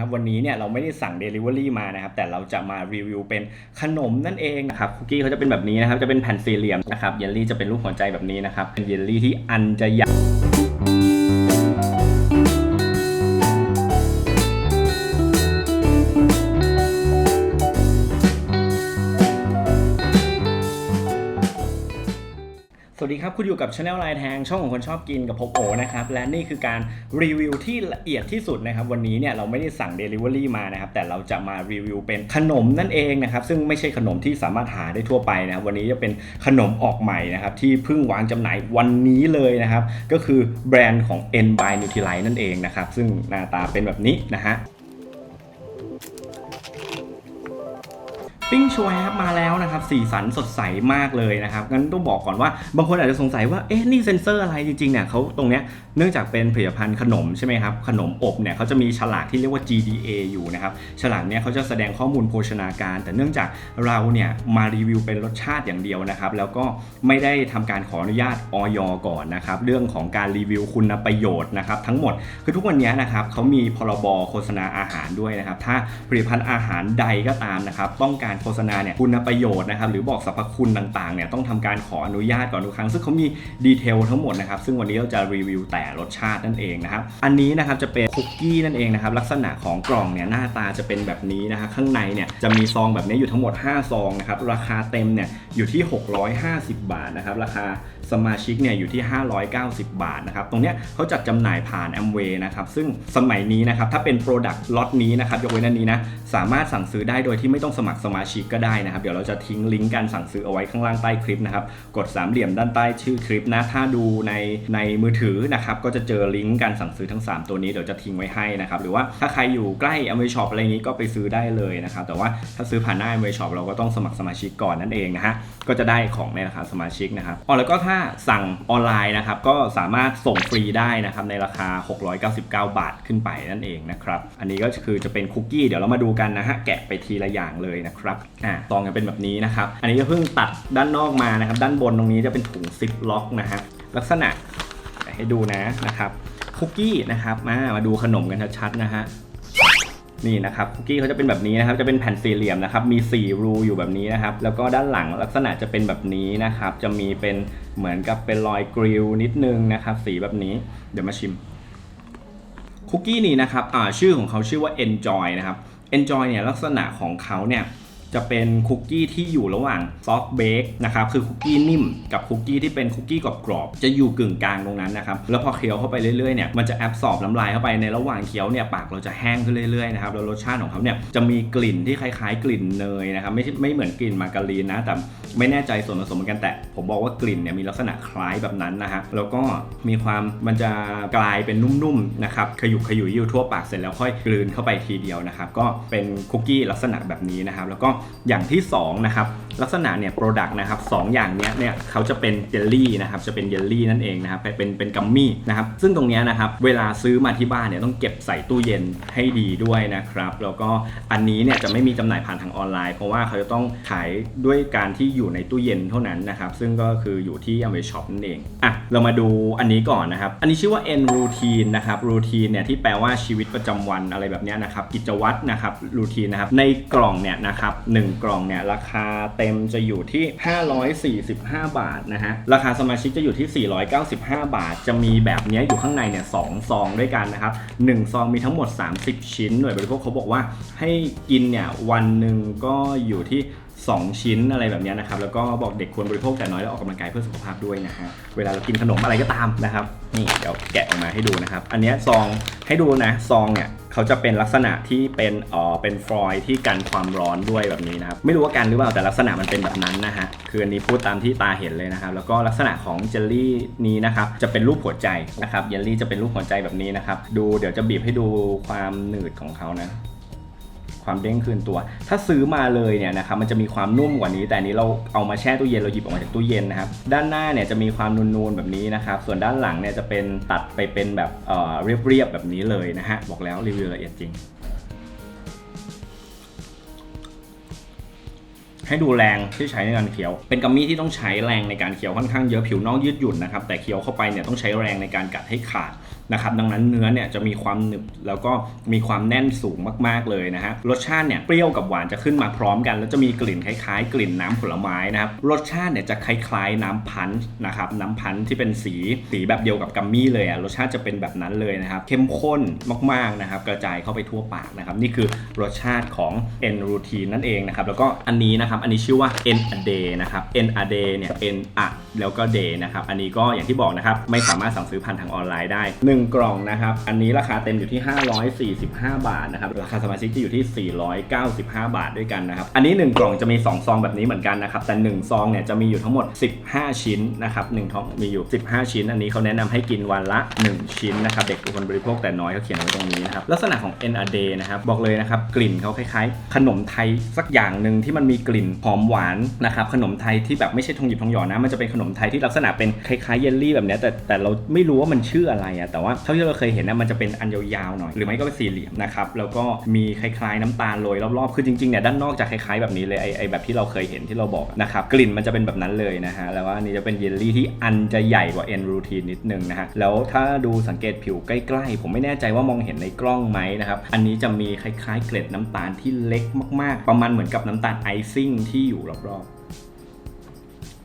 ครับวันนี้เนี่ยเราไม่ได้สั่ง Delivery มานะครับแต่เราจะมารีวิวเป็นขนมนั่นเองนะครับคุกกี้เขาจะเป็นแบบนี้นะครับจะเป็นแผ่นสี่เหลี่ยมนะครับเยลลี่จะเป็นรูปหัวใจแบบนี้นะครับเป็นเยลลี่ที่อันจะใหญ่ วัสดีครับ คุณอยู่กับช anel ไลน์แทงช่องของคนชอบกินกับผมโอนะครับ และนี่คือการรีวิวที่ละเอียดที่สุดนะครับ วันนี้เนี่ยเราไม่ได้สั่ง Delivery มานะครับ แต่เราจะมารีวิวเป็นขนมนั่นเองนะครับ ซึ่งไม่ใช่ขนมที่สามารถหาได้ทั่วไปนะครับวันนี้จะเป็นขนมออกใหม่นะครับ ที่เพิ่งวางจำหน่ายวันนี้เลยนะครับ ก็คือแบรนด์ของ N by Nutrilite นั่นเองนะครับซึ่งหน้าตาเป็นแบบนี้นะฮะ ปิ้งโชว์ครับมาแล้วนะครับสีสันสดใสมากเลยนะครับงั้นต้องบอกก่อนว่าบางคนอาจจะสงสัยว่าเอ๊ะนี่เซนเซอร์อะไรจริงๆเนี่ยเขาตรงเนี้ยเนื่องจากเป็นผลิตภัณฑ์ขนมใช่ไหมครับขนมอบเนี่ยเขาจะมีฉลากที่เรียกว่า GDA อยู่นะครับฉลากเนี่ยเขาจะแสดงข้อมูลโภชนาการ แต่เนื่องจากเราเนี่ยมารีวิวเป็นรสชาติอย่างเดียวนะครับแล้วก็ไม่ได้ทำการขออนุญาตออยก่อนนะครับเรื่องของการรีวิวคุณประโยชน์นะครับทั้งหมดคือทุกวันนี้นะครับเขามีพรบโฆษณาอาหารด้วยนะครับถ้าผลิตภัณฑ์อาหารใดก็ตามนะครับต้องการโฆษณาเนี่ยคุณประโยชน์นะครับหรือบอกสรรพคุณต่างๆเนี่ยต้องทำการขออนุญาตก่อนทุกครั้ง ซึ่งเขามีดีเทลทั้งหมดนะครับซึ่งวันนี้เราจะรีวิวแต่รสชาตินั่นเองนะครับอันนี้นะครับจะเป็นคุกกี้นั่นเองนะครับลักษณะของกล่องเนี่ยหน้าตาจะเป็นแบบนี้นะครับข้างในเนี่ยจะมีซองแบบนี้อยู่ทั้งหมด 5 ซองนะครับราคาเต็มเนี่ยอยู่ที่ 650 บาทนะครับราคาสมาชิกเนี่ยอยู่ที่ 590 บาทนะครับตรงเนี้ยเขาจัดจำหน่ายผ่าน a m w a y นะครับซึ่งสมัยนี้นะครับถ้าเป็น Product ล็อตนี้นะครับยกเว้นอันนี้นะสามารถสั่งซื้อได้โดยที่ไม่ต้องสมัครสมาชิกก็ได้นะครับ เดี๋ยวเราจะทิ้งลิงก์การสั่งซื้อเอาไว้ข้างล่างใต้คลิปนะครับ กดสามเหลี่ยมด้านใต้ชื่อคลิปนะ ถ้าดูในในมือถือนะครับ ก็จะเจอลิงก์การสั่งซื้อทั้ง 3 ตัวนี้เดี๋ยวจะทิ้งไว้ให้นะครับ หรือว่าถ้าใครอยู่ใกล้ a m w a y Shop อะไรอย่างนี้ก็ไปซื้อได้เลยนะครับ แต่ว่าถ้าซื้อผ่านหน้า a m w a y Shop เราก็ต้องสมัครสมาชิกก่อนนั่นเองนะฮะ ก็จะได้ของในราคาสมาชิกนะครับอ๋อแล้วก็ถ้าสั่งออนไลน์นะครับ ก็สามารถส่งฟรีได้นะครับในราคา 699 บาทขึ้นไปนั่นเองนะครับ อันนี้ก็คือจะเป็นคุกกี้ เดี๋ยวเรามาดูกันนะฮะ แกะไปทีละอย่างเลยนะครับอ่าซองกันเป็นแบบนี้นะครับ อันนี้ก็เพิ่งตัดด้านนอกมานะครับ ด้านบนตรงนี้จะเป็นถุงซิปล็อกนะฮะลักษณะให้ดูนะนะครับคุกกี้นะครับมามาดูขนมกันชัดๆนะฮะนี่นะครับคุกกี้เขาจะเป็นแบบนี้นะครับจะเป็นแผ่นสี่เหลี่ยมนะครับมี4รูอยู่แบบนี้นะครับแล้วก็ด้านหลังลักษณะจะเป็นแบบนี้นะครับ จะมีเป็นเหมือนกับเป็นรอยกริลนิดนึงนะครับ สีแบบนี้เดี๋ยวมาชิมคุกกี้นี่นะครับชื่อของเขาชื่อว่า Enjoy นะครับ Enjoy เนี่ยลักษณะของเขาเนี่ย จะเป็นคุกกี้ที่อยู่ระหว่างซอฟต์เบคนะครับคือคุกกี้นิ่มกับคุกกี้ที่เป็นคุกกี้กรอบๆจะอยู่กึ่งกลางตรงนั้นนะครับแล้วพอเคี้ยวเข้าไปเรื่อยๆเนี่ยมันจะแอบสอบน้ำลายเข้าไปในระหว่างเคี้ยวเนี่ยปากเราจะแห้งขึ้นเรื่อยๆนะครับแล้วรสชาติของเขาเนี่ยจะมีกลิ่นที่คล้ายๆ กลิ่นเนยนะครับไม่ไม่เหมือนกลิ่นมาการีนนะแต่ไม่แน่ใจส่วนผสมกันแต่ ผมบอกว่ากลิ่นเนี่ยมีลักษณะคล้ายแบบนั้นนะฮะแล้วก็มีความมันจะกลายเป็นนุ่มๆนะครับขยุกขยุยอยู่ทั่วปากเสร็จแล้วค่อยกลืนเข้าไปทีเดียวนะครับก็เป็นคุกกี้ลักษณะแบบนี้นะครับแล้วก็อย่างที่สองนะครับลักษณะเนี่ยโปรดักต์นะครับสองอย่างเนี้ยเนี่ยเขาจะเป็นเจลลี่นะครับจะเป็นเยลลี่นั่นเองนะครับเป็นเป็นกัมมี่นะครับซึ่งตรงเนี้ยนะครับเวลาซื้อมาที่บ้านเนี่ยต้องเก็บใส่ตู้เย็นให้ดีด้วยนะครับแล้วก็อันนี้เนี่ยจะไม่มีจำหน่ายผ่านทางออนไลน์ เพราะว่าเขาจะต้องขายด้วยการที่อยู่ในตู้เย็นเท่านั้นนะครับซึ่งก็คืออยู่ที่ a m w a y Shop นั่นเองอะเรามาดูอันนี้ก่อนนะครับอันนี้ชื่อว่า N routine นะครับ routine เนี่ยที่แปลว่าชีวิตประจำวันอะไรแบบเนี้ยนะครับกิจวัตรนะครับ routine นะครับในกล่องเนี่ยนะครับหนึ่งกล่องเนี่ยราคาเต็มจะอยู่ที่ 545 บาทนะฮะ ราคาสมาชิกจะอยู่ที่ 495 บาท จะมีแบบเนี้ยอยู่ข้างในเนี่ยสองซองด้วยกันนะครับหนึ่งซองมีทั้งหมด 30 ชิ้น หน่วยบริโภคเขาบอกว่าให้กินเนี่ยวันหนึ่งก็อยู่ที่ 2 ชิ้นอะไรแบบนี้นะครับแล้วก็บอกเด็กควรบริโภคแต่น้อยแล้วออกกำลังกายเพื่อสุขภาพด้วยนะฮะเวลาเรากินขนมอะไรก็ตามนะครับนี่เดี๋ยวแกะออกมาให้ดูนะครับ อันนี้ซองให้ดูนะซองเนี่ยเขาจะเป็นลักษณะที่เป็นเอ่อเป็นฟอยล์ที่กันความร้อนด้วยแบบนี้นะครับไม่รู้ว่ากันหรือเปล่าแต่ลักษณะมันเป็นแบบนั้นนะฮะคืออันนี้พูดตามที่ตาเห็นเลยนะครับแล้วก็ลักษณะของเจลลี่นี้นะครับจะเป็นรูปหัวใจนะครับเยลลี่จะเป็นรูปหัวใจแบบนี้นะครับดูเดี๋ยวจะบีบให้ดูความหนืดของเขานะ ความเด้งคืนตัว ถ้าซื้อมาเลยเนี่ยนะครับมันจะมีความนุ่มกว่านี้ แต่นี้เราเอามาแช่ตู้เย็นเราหยิบออกมาจากตู้เย็นนะครับด้านหน้าเนี่ยจะมีความนูนๆแบบนี้นะครับส่วนด้านหลังเนี่ยจะเป็นตัดไปเป็นแบบเเรียบๆแบบนี้เลยนะฮะบอกแล้วรีวิวละเอียดจริงให้ดูแรงที่ใช้ในการเคี้ยว เป็นกัมมี่ที่ต้องใช้แรงในการเคี้ยวค่อนข้างเยอะผิวนอกยืดหยุ่นนะครับ แต่เคี้ยวเข้าไปเนี่ยต้องใช้แรงในการกัดให้ขาดนะครับดังนั้นเนื้อเนี่ยจะมีความหนึบแล้วก็มีความแน่นสูงมากๆเลยนะฮะรสชาติเนี่ยเปรี้ยวกับหวานจะขึ้นมาพร้อมกัน แล้วจะมีกลิ่นคล้ายๆ กลิ่นน้ำผลไม้นะครับรสชาติเนี่ยจะคล้ายๆน้ำพันช์นะครับน้ำพันช์ที่เป็นสีสีแบบเดียวกับกัมมี่เลยอะรสชาติจะเป็นแบบนั้นเลยนะครับเข้มข้นมากๆนะครับกระจายเข้าไปทั่วปากนะครับนี่คือรสชาติของ N routine นั่นเองนะครับแล้วก็อันนี้นะครับอันนี้ชื่อว่า N a day นะครับ N a day เนี่ย N อะแล้วก็ day นะครับอันนี้ก็อย่างที่บอกนะครับไม่สามารถสั่งซื้อผ่านทางออนไลน์ได้1 กล่องนะครับ อันนี้ราคาเต็มอยู่ที่ 545 บาทนะครับ ราคาสมาชิกที่อยู่ที่ 495 บาทด้วยกันนะครับ อันนี้ 1 กล่องจะมี 2 ซองแบบนี้เหมือนกันนะครับ แต่ 1 ซองเนี่ยจะมีอยู่ทั้งหมด 15 ชิ้นนะครับ1ท้องมีอยู่ 15 ชิ้น อันนี้เขาแนะนำให้กินวันละ 1 ชิ้นนะครับเด็กคนบริโภคแต่น้อยเขาเขียนไว้ตรงนี้นะครับ ลักษณะของ NAD นะครับบอกเลยนะครับกลิ่นเขาคล้ายๆ ขนมไทยสักอย่างหนึ่งที่มันมีกลิ่นหอมหวานนะครับขนมไทยที่แบบไม่ใช่ทองหยิบทองหยอดนะมันจะเป็นขนมไทยที่ลักษณะเป็นคล้ายๆเยลลี่แบบนี้แต่แต่เราไม่รู้ว่ามันชื่ออะไรอะแต่ว่าเท่าที่เราเคยเห็นนะมันจะเป็นอันยาวๆหน่อย หรือไม่ก็เป็นสี่เหลี่ยมนะครับแล้วก็มีคล้ายๆน้ำตาลโรยรอบๆคือจริงๆเนี่ยด้านนอกจะคล้ายๆแบบนี้เลยไอไอแบบที่เราเคยเห็นที่เราบอกนะครับกลิ่นมันจะเป็นแบบนั้นเลยนะฮะแล้วว่านนี้จะเป็นเยลลี่ที่อันจะใหญ่กว่า N routine นิดนึงนะฮะแล้วถ้าดูสังเกตผิวใกล้ๆ ผมไม่แน่ใจว่ามองเห็นในกล้องไหมนะครับอันนี้จะมีคล้ายๆ เกล็ดน้ำตาลที่เล็กมากๆ ประมาณเหมือนกับน้ำตาลไอซิ่งที่อยู่รอบๆ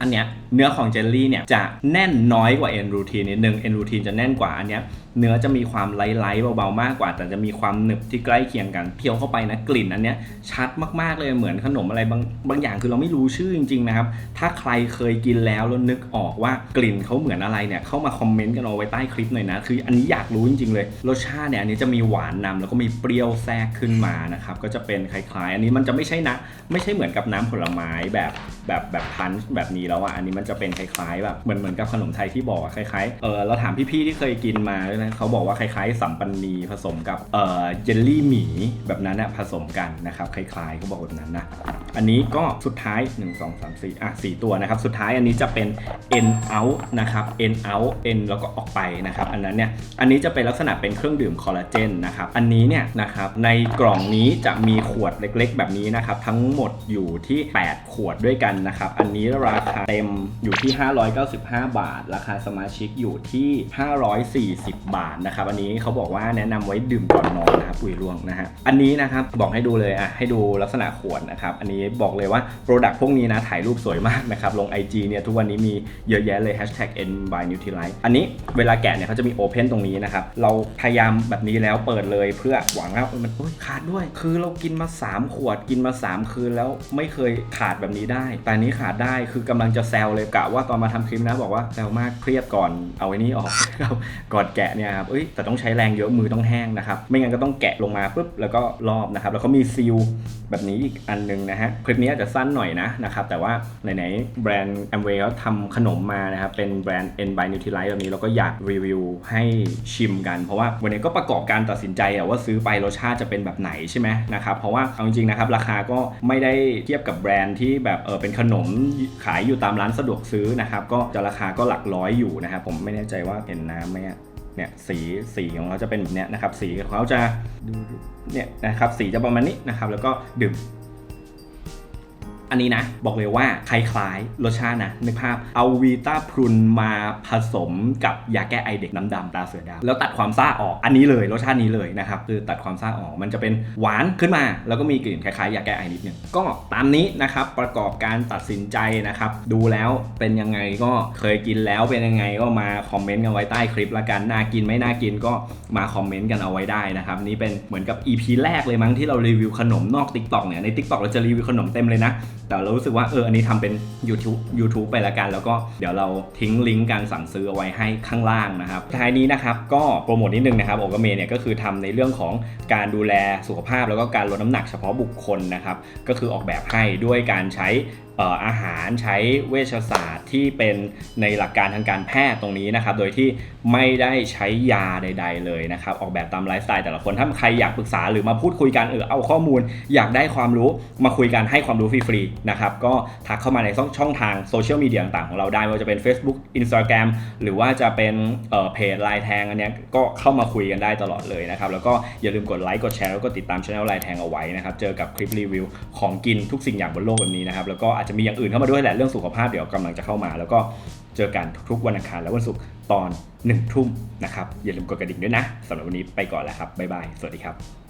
อันเนี้ยเนื้อของเจลลี่เนี่ยจะแน่นน้อยกว่าเอนรูทีนนิดนึงเอนรูทีนจะแน่นกว่าอันเนี้ย เนื้อจะมีความไลท์ๆเบาๆมากกว่า แต่จะมีความหนึบที่ใกล้เคียงกันเคี้ยวเข้าไปนะกลิ่นอันเนี้ยชัดมากๆเลยเหมือนขนมอะไรบางบางอย่างคือเราไม่รู้ชื่อจริงๆนะครับ ถ้าใครเคยกินแล้วแล้วนึกออกว่ากลิ่นเขาเหมือนอะไรเนี่ยเข้ามาคอมเมนต์กันเอาไว้ใต้คลิปหน่อยนะ คืออันนี้อยากรู้จริงๆเลยรสชาติเนี่ยอันนี้จะมีหวานนำแล้วก็มีเปรี้ยวแทรกขึ้นมานะครับก็จะเป็นคล้ายๆ อันนี้มันจะไม่ใช่นะ ไม่ใช่เหมือนกับน้ำผลไม้แบบแบบแบบพันช์แบบนี้แล้วอะอันนี้มันจะเป็นคล้ายๆแบบเหมือนเหมือนกับขนมไทยที่บอกคล้ายๆเออเราถามพี่ๆที่เคยกินมาด้วยนะเขาบอกว่าคล้ายๆสัมปันนีผสมกับเอ่อเจลลี่หมีแบบนั้นนะผสมกันนะครับคล้ายๆเขาบอกแบบนั้นนะอันนี้ก็สุดท้าย 1 2 3 4อะ4ตัวนะครับ สุดท้ายอันนี้จะเป็น N out นะครับ N out N แล้วก็ออกไปนะครับอันนั้นเนี่ยอันนี้จะเป็นลักษณะเป็นเครื่องดื่มคอลลาเจนนะครับอันนี้เนี่ยนะครับในกล่องนี้จะมีขวดเล็กๆ แบบนี้นะครับทั้งหมดอยู่ที่ 8 ขวดด้วยกันนะครับอันนี้ราคาเต็มอยู่ที่ 595 บาท ราคาสมาชิกอยู่ที่ 540 บาทนะครับ อันนี้เขาบอกว่าแนะนำไว้ดื่มก่อนนอนนะครับอุ้ยร่วงนะฮะอันนี้นะครับบอกให้ดูเลยอะให้ดูลักษณะขวดนะครับอันนี้บอกเลยว่าโปรดักต์พวกนี้นะถ่ายรูปสวยมากนะครับลง IG เนี่ยทุกวันนี้มีเยอะแยะเลย hashtag n by Nutrilite อันนี้เวลาแกะเนี่ยเขาจะมี Open ตรงนี้นะครับเราพยายามแบบนี้แล้วเปิดเลยเพื่อหวังว่ามันขาดด้วย คือเรากินมา 3 ขวดกินมา 3 คืนแล้วไม่เคยขาดแบบนี้ได้ แต่อันนี้ขาดได้คือกำลังจะแซวเลยกะว่าตอนมาทำคลิปนะบอกว่าแซวมากเครียดก่อนเอาไอ้นี่ออกครับก่อนแกะเนี่ยครับเอ้ยแต่ต้องใช้แรงเยอะมือต้องแห้งนะครับไม่งั้นก็ต้องแกะลงมาปุ๊บแล้วก็รอบนะครับแล้วเขามีซีลแบบนี้อีกอันหนึงนะฮะคลิปนี้อาจจะสั้นหน่อยนะนะครับแต่ว่าไหนๆแบรนด์ Amway เขาทำขนมมานะครับเป็นแบรนด์ N by Nutrilite แบบนี้เราก็อยากรีวิวให้ชิมกัน เพราะว่าวันนี้ก็ประกอบการตัดสินใจอะว่าซื้อไปรสชาติจะเป็นแบบไหนใช่ไหมนะครับเพราะว่าเอาจริงๆนะครับราคาก็ไม่ได้เทียบกับแบรนด์ที่แบบเออเป็นขนมขายอยู่ตามร้านสะดวกซื้อนะครับก็จะราคาก็หลักร้อยอยู่นะครับผมไม่แน่ใจว่าเห็นน้ำไหมอะ เนี่ยสีสีของเขาจะเป็นแบบเนี้ยนะครับ สีของเขาจะเนี่ยนะครับสีจะประมาณนี้นะครับ แล้วก็ดื่ม อันนี้นะ บอกเลยว่าคล้ายๆรสชาตินะนึกภาพเอาวีตาพรุนมาผสมกับยาแก้ไอเด็กน้ำดำตาเสือดาวแล้วตัดความซ่าออกอันนี้เลยรสชาตินี้เลยนะครับคือตัดความซ่าออกมันจะเป็นหวานขึ้นมา แล้วก็มีกลิ่นคล้ายๆยาแก้ไอนิดนึงก็ตามนี้นะครับประกอบการตัดสินใจนะครับดูแล้วเป็นยังไงก็เคยกินแล้วเป็นยังไงก็มาคอมเมนต์กันไว้ใต้คลิปละกันน่ากินไม่น่ากินก็มาคอมเมนต์กันเอาไว้ได้นะครับนี่เป็นเหมือนกับ EP แรกเลยมั้งที่เรารีวิวขนมนอก TikTok เนี่ยใน TikTok เราจะรีวิวขนมเต็มเลยนะ แต่เรารู้สึกว่าเอออันนี้ทำเป็น YouTube YouTube ไปละกัน แล้วก็เดี๋ยวเราทิ้งลิงก์การสั่งซื้อเอาไว้ให้ข้างล่างนะครับท้ายนี้นะครับก็โปรโมทนิดนึงนะครับโอกาเมเนี่ยก็คือทำในเรื่องของการดูแลสุขภาพ แล้วก็การลดน้ำหนักเฉพาะบุคคลนะครับก็คือออกแบบให้ด้วยการใช้ อาหารใช้เวชศาสตร์ที่เป็นในหลักการทางการแพทย์ตรงนี้นะครับ โดยที่ไม่ได้ใช้ยาใด ๆ เลยนะครับ ออกแบบตามไลฟ์สไตล์แต่ละคน ถ้าใครอยากปรึกษาหรือมาพูดคุยกันเออเอาข้อมูล อยากได้ความรู้มาคุยกันให้ความรู้ฟรีๆนะครับ ก็ทักเข้ามาในช่องช่องทางโซเชียลมีเดียต่างๆของเราได้ไม่ว่าจะเป็น Facebook Instagram หรือว่าจะเป็นเพจไลน์แทงอันนี้ก็เข้ามาคุยกันได้ตลอดเลยนะครับ แล้วก็อย่าลืมกดไลค์กดแชร์แล้วก็ติดตามช่องไลน์แทงเอาไว้นะครับ เจอกับคลิปรีวิวของกินทุกสิ่งอย่างบนโลกแบบนี้นะครับ แล้วก็อาจจะมีอย่างอื่นเข้ามาด้วยแหละเรื่องสุขภาพเดี๋ยวกำลังจะเข้ามา แล้วก็เจอกันทุกวันอังคารและวันศุกร์ตอน1ทุ่มนะครับอย่าลืมกดกระดิ่งด้วยนะสำหรับวันนี้ไปก่อนแล้วครับบ๊ายบายสวัสดีครับ